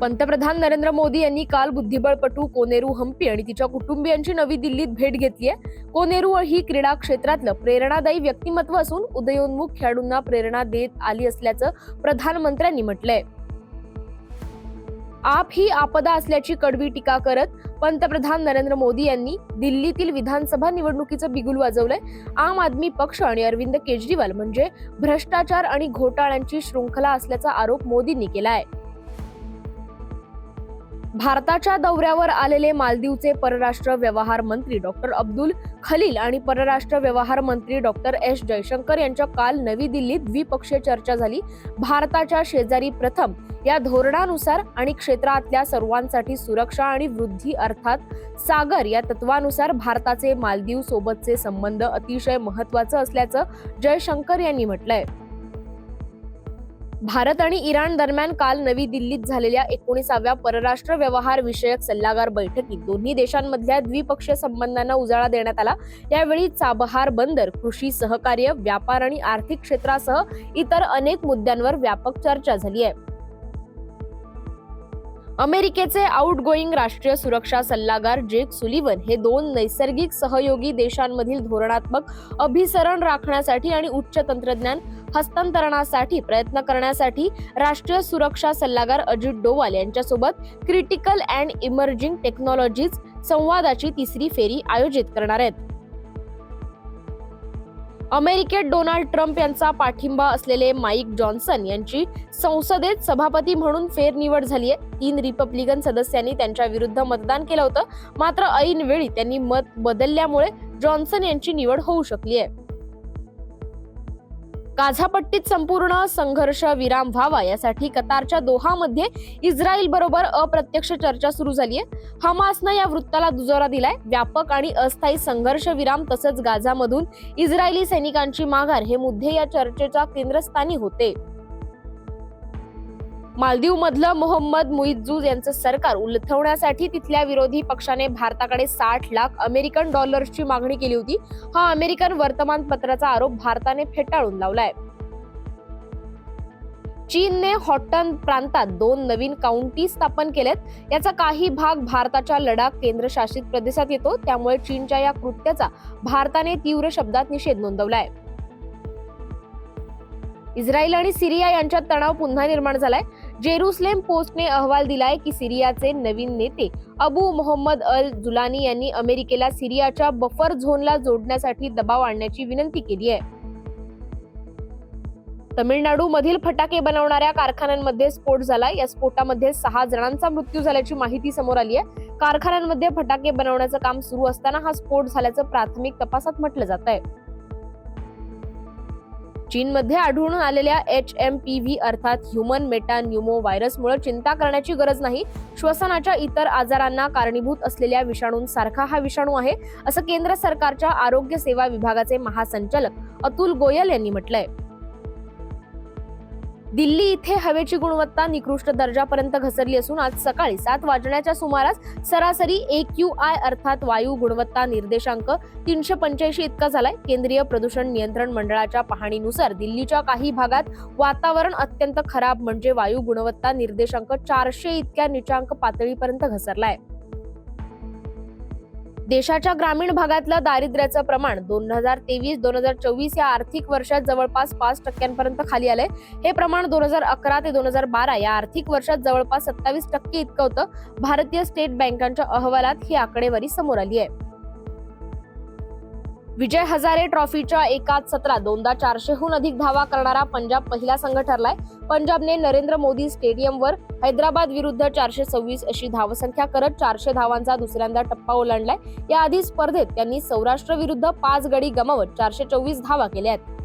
पंतप्रधान नरेंद्र मोदी यांनी काल बुद्धिबळपटू कोनेरू हम्पी आणि तिच्या कुटुंबियांची नवी दिल्लीत भेट घेतली आहे कोनेरू ही क्रीडा क्षेत्रातलं प्रेरणादायी व्यक्तिमत्व असून उदयोन्मुख खेळाडूंना प्रेरणा देत आली असल्याचं प्रधानमंत्र्यांनी म्हटलंय. आप ही आपदा असल्याची कडवी टीका करत पंतप्रधान नरेंद्र मोदी यांनी दिल्लीतील विधानसभा निवडणुकीचं बिगुल वाजवलंय. आम आदमी पक्ष आणि अरविंद केजरीवाल म्हणजे भ्रष्टाचार आणि घोटाळ्यांची शृंखला असल्याचा आरोप मोदींनी केलाय. भारताच्या दौऱ्यावर आलेले मालदीवचे परराष्ट्र व्यवहार मंत्री डॉक्टर अब्दुल खलील आणि परराष्ट्र व्यवहार मंत्री डॉक्टर एस. जयशंकर यांच्या काल नवी दिल्लीत द्विपक्षीय चर्चा झाली. भारताच्या शेजारी प्रथम या धोरणानुसार आणि क्षेत्रातल्या सर्वांसाठी सुरक्षा आणि वृद्धी अर्थात सागर या तत्वानुसार भारताचे मालदीव सोबतचे संबंध अतिशय महत्वाचं असल्याचं जयशंकर यांनी म्हटलंय. भारत आणि इराण दरम्यान काल नवी दिल्लीत झालेल्या एकोणीसाव्या परराष्ट्र व्यवहार विषयक सल्लागार बैठकीत दोन्ही देशांमधल्या द्विपक्षीय संबंधांना उजाळा देण्यात आला. यावेळी चाबहार बंदर कृषी सहकार्य व्यापार आणि आर्थिक क्षेत्रासह इतर अनेक मुद्द्यांवर व्यापक चर्चा झाली आहे. अमेरिकेचे आउट गोईंग राष्ट्रीय सुरक्षा सल्लागार जेक सुलिवन हे दोन नैसर्गिक सहयोगी देशांमधील धोरणात्मक अभिसरण राखण्यासाठी आणि उच्च तंत्रज्ञान हस्तांतरणासाठी प्रयत्न करण्यासाठी राष्ट्रीय सुरक्षा सल्लागार अजित डोवाल यांच्यासोबत क्रिटिकल अँड इमर्जिंग टेक्नॉलॉजीज संवादाची तिसरी फेरी आयोजित करणार आहेत. अमेरिकेत डोनाल्ड ट्रम्प यांचा पाठिंबा असलेले माईक जॉन्सन यांची संसदेत सभापती म्हणून फेरनिवड झाली आहे तीन रिपब्लिकन सदस्यांनी त्यांच्या विरुद्ध मतदान केलं होतं. मात्र ऐनवेळी त्यांनी मत बदलल्यामुळे जॉन्सन यांची निवड होऊ शकली आहे गाझापट्टीत संपूर्ण संघर्ष विराम व्हावा यासाठी कतारच्या दोहामध्ये इस्रायल बरोबर अप्रत्यक्ष चर्चा सुरू झाली आहे हमासनं या वृत्ताला दुजोरा दिलाय. व्यापक आणि अस्थायी संघर्ष विराम तसंच गाझामधून इस्रायली सैनिकांची माघार हे मुद्दे या चर्चेच्या केंद्रस्थानी होते. मालदीवमधलं मोहम्मद मुईजूज यांचं सरकार उलथवण्यासाठी तिथल्या विरोधी पक्षाने भारताकडे साठ लाख अमेरिकन डॉलर्सची मागणी केली होती. हा अमेरिकन वर्तमानपत्राचा आरोप भारताने फेटाळून लावलाय. चीनने हॉटन प्रांतात दोन नवीन काउंटी स्थापन केलेत याचा काही भाग भारताच्या लडाख केंद्रशासित प्रदेशात येतो. त्यामुळे चीनच्या या कृत्याचा भारताने तीव्र शब्दात निषेध नोंदवलाय. इस्रायल आणि सिरिया यांच्यात तणाव पुन्हा निर्माण झालाय. जेरुसलेम पोस्टने अहवाल दिलाय की सिरियाचे नवीन नेते अबू मोहम्मद अल जुलानी यांनी अमेरिकेला सिरियाच्या बफर झोनला जोडण्यासाठी दबाव आणण्याची विनंती केली आहे. तमिळनाडू मधील फटाके बनवणाऱ्या कारखान्यांमध्ये स्फोट झाला या स्फोटामध्ये सहा जणांचा मृत्यू झाल्याची माहिती समोर आली आहे. कारखान्यांमध्ये फटाके बनवण्याचं काम सुरू असताना हा स्फोट झाल्याचं प्राथमिक तपासात म्हटलं जात आहे. चीनमध्ये आढळून आलेल्या एच एम पी व्ही अर्थात ह्युमन मेटा न्युमो व्हायरसमुळे चिंता करण्याची गरज नाही. श्वसनाच्या इतर आजारांना कारणीभूत असलेल्या विषाणूंसारखा हा विषाणू आहे असं केंद्र सरकारच्या आरोग्य सेवा विभागाचे महासंचालक अतुल गोयल यांनी म्हटलंय. दिल्ली इथे हवेची गुणवत्ता निकृष्ट दर्जापर्यंत घसरली असून आज सकाळी सात वाजण्याच्या सुमारास सरासरी ए क्यू आय अर्थात वायू गुणवत्ता निर्देशांक तीनशे पंच्याऐंशी इतका झालाय. केंद्रीय प्रदूषण नियंत्रण मंडळाच्या पाहणीनुसार दिल्लीच्या काही भागात वातावरण अत्यंत खराब म्हणजे वायू गुणवत्ता निर्देशांक चारशे इतक्या निचांक पातळीपर्यंत घसरलाय. देशाच्या ग्रामीण भागातलं दारिद्र्याचं प्रमाण दोन हजार तेवीस दोन हजार चोवीस या आर्थिक वर्षात जवळपास पाच टक्क्यांपर्यंत खाली आलंय. हे प्रमाण दोन हजार अकरा ते दोन हजार बारा या आर्थिक वर्षात जवळपास सत्तावीस टक्के इतकं होतं. भारतीय स्टेट बँकांच्या अहवालात ही आकडेवारी समोर आली आहे. विजय हजारे ट्रॉफीच्या एकाच सत्रात दोनदा चारशेहून अधिक धावा करणारा पंजाब पहिला संघ ठरलाय. पंजाबने नरेंद्र मोदी स्टेडियमवर हैदराबाद विरुद्ध चारशे सव्वीस अशी धावसंख्या करत चारशे धावांचा दुसऱ्यांदा टप्पा ओलांडलाय. याआधी स्पर्धेत त्यांनी सौराष्ट्र विरुद्ध पाच गडी गमावत चारशे चोवीस धावा केल्या आहेत.